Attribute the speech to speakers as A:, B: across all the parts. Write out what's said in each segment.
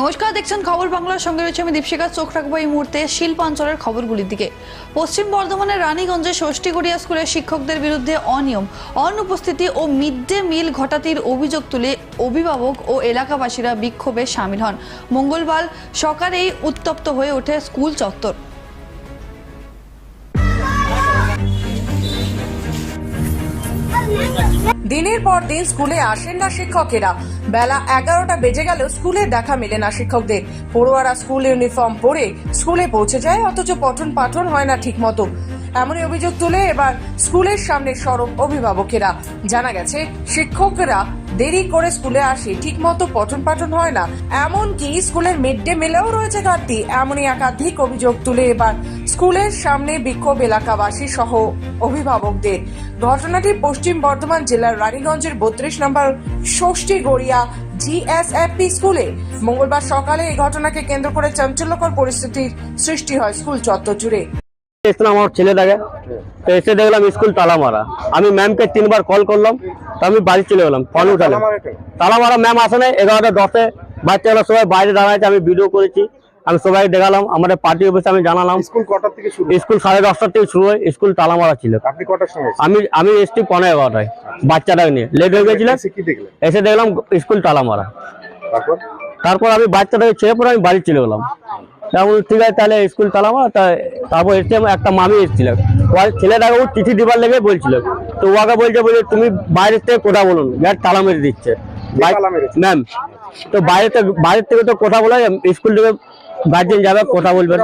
A: নমস্কার, দেখছেন খবর বাংলার সঙ্গে রয়েছে আমি দীপশিকা চোখ রাখব এই মুহূর্তে শিল্পাঞ্চলের খবরগুলির দিকে। পশ্চিম বর্ধমানের রানীগঞ্জে ষষ্ঠীগড়িয়া স্কুলের শিক্ষকদের বিরুদ্ধে অনিয়ম, অনুপস্থিতি ও মিড ডে মিল ঘটাতির অভিযোগ তুলে অভিভাবক ও এলাকাবাসীরা বিক্ষোভে সামিল হন। মঙ্গলবার সকালেই উত্তপ্ত হয়ে ওঠে স্কুল চত্বর।
B: দিনের পর দিন স্কুলে আসেন না শিক্ষকেরা। বেলা এগারোটা বেজে গেলেও স্কুলে দেখা মেলে না শিক্ষকদের। পড়ুয়ারা স্কুল ইউনিফর্ম পরে স্কুলে পৌঁছে যায়, অথচ পঠন পাঠন হয় না ঠিক মতো এমনই অভিযোগ তুলে এবার স্কুলের সামনে সরব অভিভাবকেরা। জানা গেছে, শিক্ষকরা দেরি করে স্কুলে আসে ঠিক মতো পঠন পাঠন হয় না। এমনকি স্কুলের মিড ডে মিলেও রয়েছে ঘাটতি, এমনই একাধিক অভিযোগ তুলে এবার স্কুলের সামনে বিক্ষোভ এলাকাবাসী সহ অভিভাবকদের। ঘটনাটি পশ্চিম বর্ধমান জেলার রানীগঞ্জের বত্রিশ নম্বর ষষ্ঠী গড়িয়া জিএসএফপি স্কুলে। মঙ্গলবার সকালে এই ঘটনাকে কেন্দ্র করে চাঞ্চল্যকর পরিস্থিতির সৃষ্টি হয় স্কুল চত্বর জুড়ে।
C: এসেছিলাম আমার ছেলেটাকে। তো এসে দেখলাম স্কুল তালা মারা আমি ম্যামকে তিনবার কল করলাম তো আমি বাড়ি চলে গেলাম ফোন উঠালাম। তালা মারা ম্যাম আসে নাই এগারোটা দশে। বাচ্চারা সবাই বাইরে দাঁড়াচ্ছে আমি ভিডিও করেছি। আমি সবাই দেখালাম আমাদের পার্টি অফিসে আমি জানালাম।
D: স্কুল কটার থেকে শুরু
C: স্কুল সাড়ে দশটার থেকে শুরু হয় স্কুল তালা মারা ছিল।
D: আপনি কটার সময়
C: আমি আমি এসছি পনেরো এগারোটায় বাচ্চাটাকে নিয়ে। লেট হয়ে গেছিলাম
D: এসে
C: দেখলাম স্কুল তালা মারা
D: তারপর?
C: তারপর আমি বাচ্চাটাকে ছেড়ে পরে আমি বাড়ি চলে গেলাম। ঠিক আছে তাহলে স্কুল তালামা তা তারপর এসে একটা মামি এসেছিল। ওর ছেলেটাকে ও চিঠি দিবার লেগে বলছিল। তো ওকে বলছে বলে তুমি বাইরে থেকে কথা বলুন গ্যাট তালা মেরে দিচ্ছে। ম্যাম তো বাইরে বাইরের থেকে তো কথা বলা স্কুল থেকে গার্জেন যাবে কথা বলবে।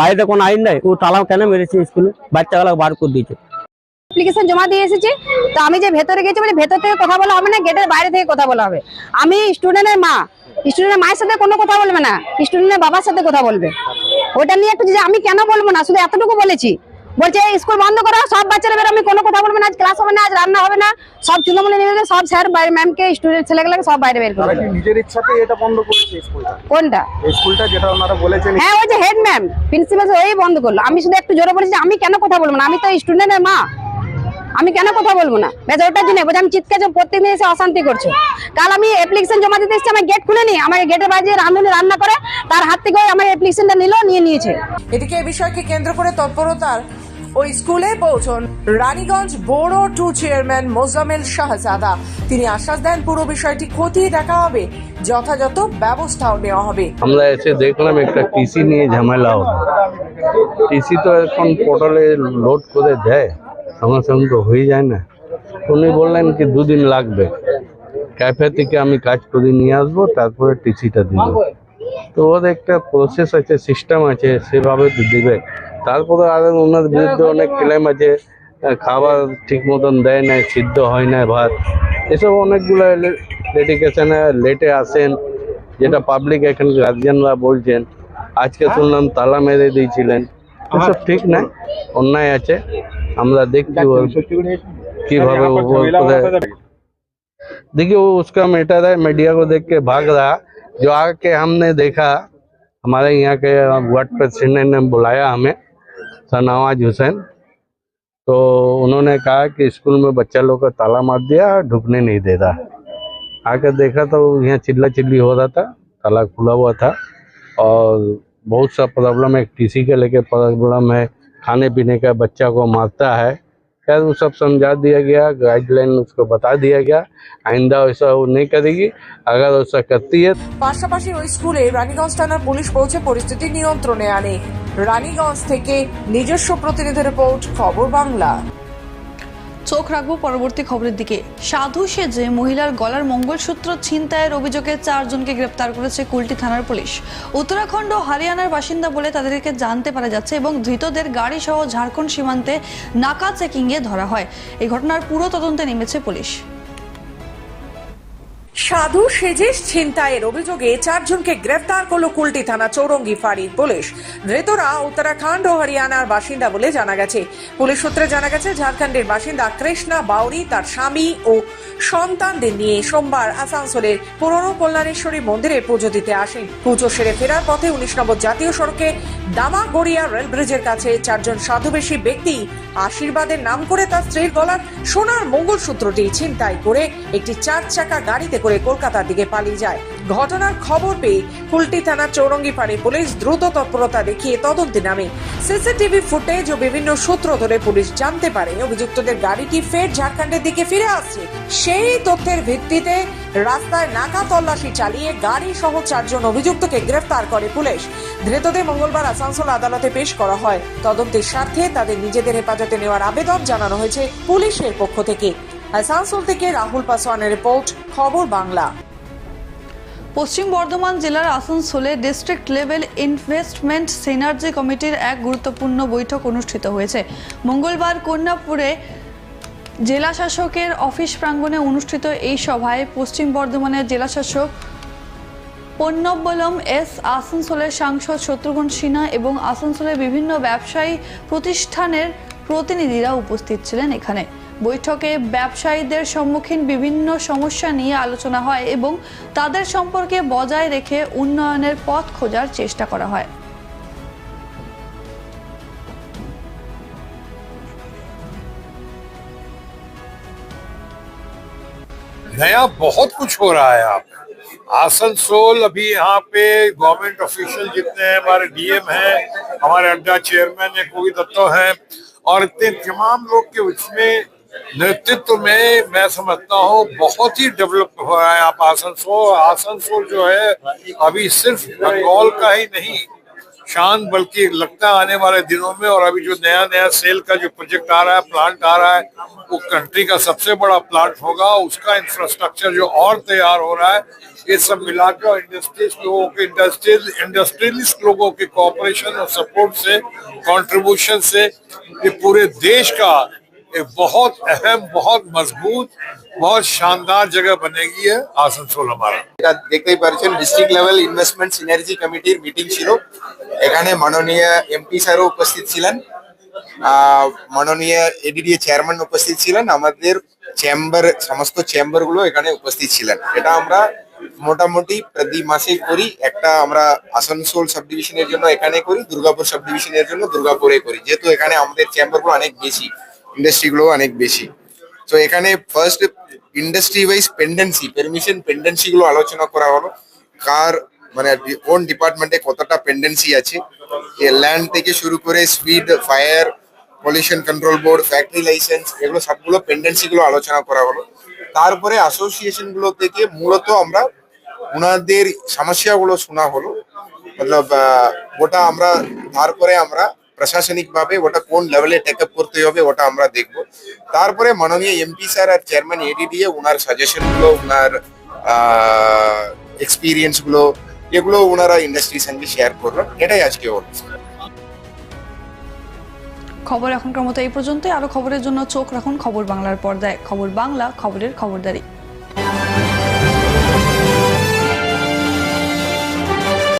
C: বাইরে কোনো আইন নাই ও তালা কেন মেরেছে স্কুলে? বাচ্চাগুলো বার করে দিয়েছে।
E: অ্যাপ্লিকেশন জমা দিয়ে এসেছি তো আমি যে ভেতরে গেছি বলে ভেতর থেকে কথা বলা হবে না গেটের বাইরে থেকে কথা বলা হবে। আমি স্টুডেন্টের মা স্টুডেন্টের মায়ের সাথে কোনো কথা বলবে না স্টুডেন্টের বাবার সাথে কথা বলবে। ওটা নিয়ে একটু যে আমি কেন বলব না শুধু এতটুকু বলেছি বলছে স্কুল বন্ধ করো সব বাচ্চারা বেরো আমি কোনো কথা বলব না আজ ক্লাস হবে না আজ রান্না হবে না সব চুলোমুলি নিয়ে গেলে সব স্যার বাইরে ম্যামকে স্টুডেন্ট ছেলেগুলোকে সব বাইরে বের করে
D: নিজের ইচ্ছাতে এটা বন্ধ করেছে স্কুলটা?
E: কোনটা?
D: স্কুলটা যেটা ওনারা বলেছেন
E: হ্যাঁ ওই যে হেড ম্যাম প্রিন্সিপাল ওই বন্ধ করল। আমি শুধু একটু জোরে বলেছি আমি কেন কথা বলব না আমি তো স্টুডেন্টের মা। আমি কেন কথা বলব না? ওটার জন্য বলছি আমি চিৎকার প্রত্যেকদিন এসে অশান্তি করছ। কাল আমি অ্যাপ্লিকেশন জমা দিতে এসেছি আমার গেট খুলে নি আমার গেটের বাইরে রাঁধুনি রান্না করে তার হাত থেকে আমার অ্যাপ্লিকেশনটা নিল নিয়ে নিয়েছে।
B: এদিকে এই বিষয়কে কেন্দ্র করে তৎপরতার ওই স্কুলে পৌঁছন রানীগঞ্জ বড় টু চেয়ারম্যান মোজামেল শাহজাদা। তিনি আশ্বাস দেন পুরো বিষয়টি খতিয়ে দেখা হবে যথাযথ ব্যবস্থাও নেওয়া হবে।
F: আমরা এসে দেখলাম একটা টিসি নিয়ে ঝামেলা হলো টিসি তো এখন পোর্টালে লোড করে দেয়। সঙ্গে সঙ্গে তো হয়ে যায় না। উনি বললেন কি, দুদিন লাগবে। ক্যাফে থেকে আমি কাজ করে নিয়ে আসব, তারপরে টিসিটা দিব। তো ওর একটা প্রসেস আছে সিস্টেম আছে, সেভাবে দিবে। তারপরে আর ওনার বিরুদ্ধে অনেক ক্লেম আছে, খাবার ঠিক মতন দেয় না সিদ্ধ হয় না ভাত। এসব অনেকগুলো ডেডিকেশনে লেটে আসেন, যেটা পাবলিক এখন গার্জিয়ানরা বলছেন। আজকে শুনলাম তালা মেরে দিয়েছিলেন। এসব ঠিক না অন্যায় আছে আমরা দেখছি ওর কিভাবে ও ওর করে- देखिए वो उसका मैटर है मीडिया को देख के भाग रहा जो आके हमने देखा हमारे यहाँ के वार्ड प्रेसिडेंट ने बुलाया हमें सनवाज हुसैन तो उन्होंने कहा कि स्कूल में बच्चा लोग का ताला मार दिया ढुकने नहीं दे रहा आकर देखा तो यहाँ चिल्ला चिल्ली हो रहा था ताला खुला हुआ था और बहुत सा प्रॉब्लम है टीसी के लेके प्रॉब्लम है खाने पीने का बच्चा को मारता है खैर वो सब समझा दिया गया गाइडलाइन उसको बता दिया गया आइंदा वैसा वो नहीं करेगी अगर वैसा करती है
B: পাশাপাশি ওই স্কুলে রানীগঞ্জ থানার পুলিশ পৌঁছে পরিস্থিতি নিয়ন্ত্রণে আনে রানীগঞ্জ থেকে নিজস্ব প্রতিনিধি রিপোর্ট খবর বাংলা
A: চোখ রাখব পরবর্তী খবরের দিকে। সাধু সেজে মহিলার গলার মঙ্গলসূত্র ছিনতাইয়ের অভিযোগে চারজনকে গ্রেপ্তার করেছে কুলটি থানার পুলিশ। উত্তরাখণ্ড হারিয়ানার বাসিন্দা বলে তাদেরকে জানতে পারা যাচ্ছে এবং ধৃতদের গাড়ি সহ ঝাড়খণ্ড সীমান্তে নাকা চেকিংয়ে ধরা হয়। এই ঘটনার পুরো তদন্তে নেমেছে পুলিশ।
B: সাধু সেজেশ ছিনতাইয়ের অভিযোগে চারজনকে গ্রেফতার করল কুলটি থানা চৌরঙ্গি ফাঁড়ির পুলিশ। ধৃতরা উত্তরাখণ্ড ও হরিয়ানার বাসিন্দা বলে জানা গেছে। পুলিশ সূত্রে জানা গেছে, ঝাড়খণ্ডের বাসিন্দা কৃষ্ণা বাউরি তার স্বামী ও সন্তানদের নিয়ে সোমবার আসানসোলের পুরনো কল্যাণেশ্বরী মন্দিরে পুজো দিতে আসেন। পুজো সেরে ফেরার পথে উনিশ নম্বর জাতীয় সড়কে দামাগড়িয়া রেল ব্রিজের কাছে চারজন সাধুবেশী ব্যক্তি আশীর্বাদের নাম করে তার স্ত্রীর গলার সোনার মঙ্গলসূত্রটি ছিনতাই করে একটি চার চাকা গাড়িতে করে কলকাতার দিকে পালিয়ে যায়। ঘটনার খবর পেয়ে কুলটি থানার চৌরঙ্গি পাড়ে পুলিশ দ্রুত তৎপরতা দেখিয়ে তদন্তে নামে। সিসিটিভি ফুটেজ ও বিভিন্ন সূত্র ধরে পুলিশ জানতে পারে অভিযুক্তদের গাড়িটি ফের ঝাড়খণ্ডের দিকে ফিরে আসছে। সেই তথ্যের ভিত্তিতে রাস্তায় নাকা তল্লাশি চালিয়ে গাড়ি সহ চারজন অভিযুক্তকে গ্রেফতার করে পুলিশ। ধৃতদের মঙ্গলবার আসানসোল আদালতে পেশ করা হয়। তদন্তের স্বার্থে তাদের নিজেদের হেফাজতে নেওয়ার আবেদন জানানো হয়েছে পুলিশের পক্ষ থেকে। আসানসোল থেকে রাহুল পাসওয়ানের রিপোর্ট, খবর বাংলা।
A: পশ্চিম বর্ধমান জেলার আসানসোলে ডিস্ট্রিক্ট লেভেল ইনভেস্টমেন্ট সিনার্জি কমিটির এক গুরুত্বপূর্ণ বৈঠক অনুষ্ঠিত হয়েছে। মঙ্গলবার কন্যাপুরে জেলা শাসকের অফিস প্রাঙ্গণে অনুষ্ঠিত এই সভায় পশ্চিম বর্ধমানের জেলা শাসক পণ্যবলম এস আসানসোলের সাংসদ শত্রুঘ্ন সিনহা এবং আসানসোলের বিভিন্ন ব্যবসায়ী প্রতিষ্ঠানের প্রতিনিধিরা উপস্থিত ছিলেন এখানে। বৈঠকে ব্যবসায়ীদের সম্মুখীন বিভিন্ন সমস্যা নিয়ে আলোচনা হয় এবং তাদের সম্পর্কে বজায় রেখে উন্নয়নের পথ খোঁজার চেষ্টা করা হয়
G: नया बहुत कुछ हो रहा है आप आसनसोल अभी यहाँ पे गवर्नमेंट ऑफिशियल जितने हैं हमारे डीएम हैं हमारे अड्डा चेयरमैन है कोई दत्तो हैं और इतने तमाम लोग के उसमें नेतृत्व में मैं समझता हूँ, बहुत ही डेवलप हो रहा है आप आसनसोल। आसनसोल जो है, अभी सिर्फ़ बंगाल का ही नहीं, शान बल्कि लगता आने वाले दिनों में और अभी जो नया नया सेल का जो प्रोजेक्ट आ रहा है प्लांट आ रहा है, वो कंट्री का सबसे बड़ा प्लांट होगा। उसका इंफ्रास्ट्रक्चर जो और तैयार हो रहा है, ये सब मिलाकर इंडस्ट्रीज़ लोगों के इंडस्ट्रीज़ इंडस्ट्रियलिस्ट लोगों के कॉपरेशन और सपोर्ट से कंट्रीब्यूशन से, ये पूरे देश का एक बहुत अहम बहुत मजबूत बहुत शानदार जगह बनेगी है आसनसोल हमारा
H: এটা দেখতেই পারছেন ডিস্ট্রিক্ট লেভেল ইনভেস্টমেন্ট সিনার্জি কমিটির মিটিং ছিল এখানে মাননীয় এমপি স্যারও উপস্থিত ছিলেন আহ, মাননীয় এডিডিএ চেয়ারম্যান উপস্থিত ছিলেন আমাদের চেম্বার সমস্ত চেম্বার গুলো এখানে উপস্থিত ছিলেন এটা আমরা মোটামুটি প্রতি মাসে করি একটা আমরা আসানসোল সাব ডিভিশনের জন্য এখানে করি দুর্গাপুর সাব ডিভিশনের জন্য দুর্গাপুরে করি যেহেতু এখানে আমাদের চেম্বার গুলো অনেক বেশি ইন্ডাস্ট্রি গুলো অনেক বেশি। তো এখানে first industry wise pendency permission pendency গুলো আলোচনা করা হলো। কার মানে কোন ডিপার্টমেন্টে কতটা পেন্ডেন্সি আছে? এ ল্যান্ড থেকে শুরু করে speed fire pollution control board factory licence এগুলো সবগুলো পেন্ডেন্সি গুলো আলোচনা করা হলো। তারপরে অ্যাসোসিয়েশনগুলো থেকে মূলত আমরা ওনাদের সমস্যাগুলো শোনা হলো। মতলব ওটা আমরা, তারপরে আমরা প্রশাসনিক ভাবে ওটা কোন লেভেলে টেক আপ করতে হবে ওটা আমরা দেখব। তারপরে মাননীয় এমপি স্যার আর চেয়ারম্যান এডিডিএ ওনার সাজেশনগুলো ওনার এক্সপিরিয়েন্সগুলো, এগুলো ওনারা ইন্ডাস্ট্রির সঙ্গে শেয়ার করবেন। এটাই আজকে ওর।
A: খবর এখনকার মতো এই পর্যন্তই। আরও খবরের জন্য চোখ রাখুন খবর বাংলার পর্দায়। খবর বাংলা, খবরের খবরদারি।